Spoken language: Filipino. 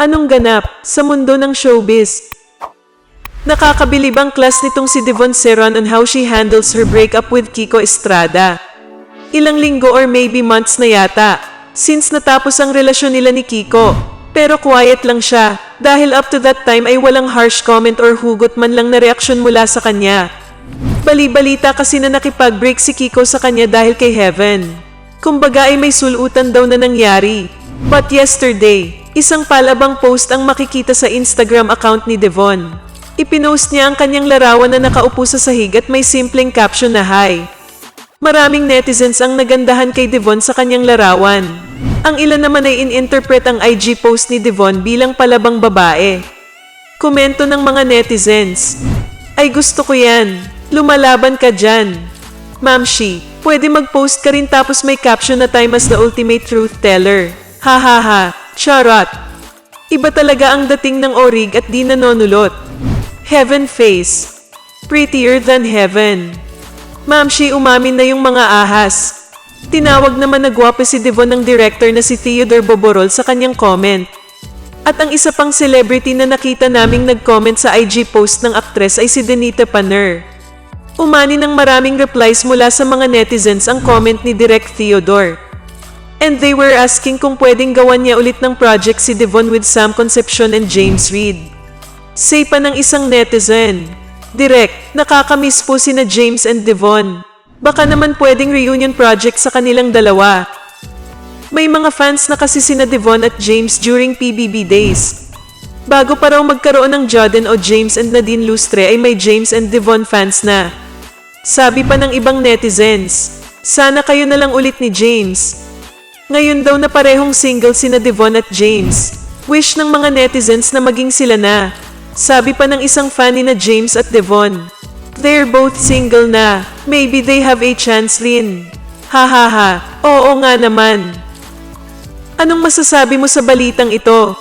Anong ganap sa mundo ng showbiz? Nakakabilib ang class nitong si Devon Serran on how she handles her breakup with Kiko Estrada. Ilang linggo or maybe months na yata since natapos ang relasyon nila ni Kiko. Pero quiet lang siya dahil up to that time ay walang harsh comment or hugot man lang na reaksyon mula sa kanya. Bali-balita kasi na nakipag-break si Kiko sa kanya dahil kay Heaven. Kumbaga ay may sulutan daw na nangyari. But yesterday, isang palabang post ang makikita sa Instagram account ni Devon. Ipinost niya ang kanyang larawan na nakaupo sa sahig at may simpleng caption na hi. Maraming netizens ang nagandahan kay Devon sa kanyang larawan. Ang ilan naman ay in-interpret ang IG post ni Devon bilang palabang babae. Komento ng mga netizens. Ay gusto ko yan. Lumalaban ka dyan. Mamshi, pwede mag-post ka rin tapos may caption na time as the ultimate truth teller. Ha ha ha, charot. Iba talaga ang dating ng orig at di nanonulot. Heaven face. Prettier than heaven. Mamshi umamin na yung mga ahas. Tinawag naman na gwapo si Devon ng director na si Theodore Boborol sa kanyang comment. At ang isa pang celebrity na nakita naming nag-comment sa IG post ng aktres ay si Denita Paner. Umani ng maraming replies mula sa mga netizens ang comment ni Direk Theodore. And they were asking kung pwedeng gawan niya ulit ng project si Devon with Sam Concepcion and James Reid. Say pa ng isang netizen, Direk, nakakamiss po sina James and Devon. Baka naman pwedeng reunion project sa kanilang dalawa. May mga fans na kasi sina Devon at James during PBB days. Bago pa raw magkaroon ng Jordan o James and Nadine Lustre ay may James and Devon fans na. Sabi pa ng ibang netizens, sana kayo na lang ulit ni James. Ngayon daw na parehong single sina Devon at James. Wish ng mga netizens na maging sila na. Sabi pa ng isang fan ni na James at Devon. They're both single na. Maybe they have a chance rin. Ha ha ha. Oo nga naman. Anong masasabi mo sa balitang ito?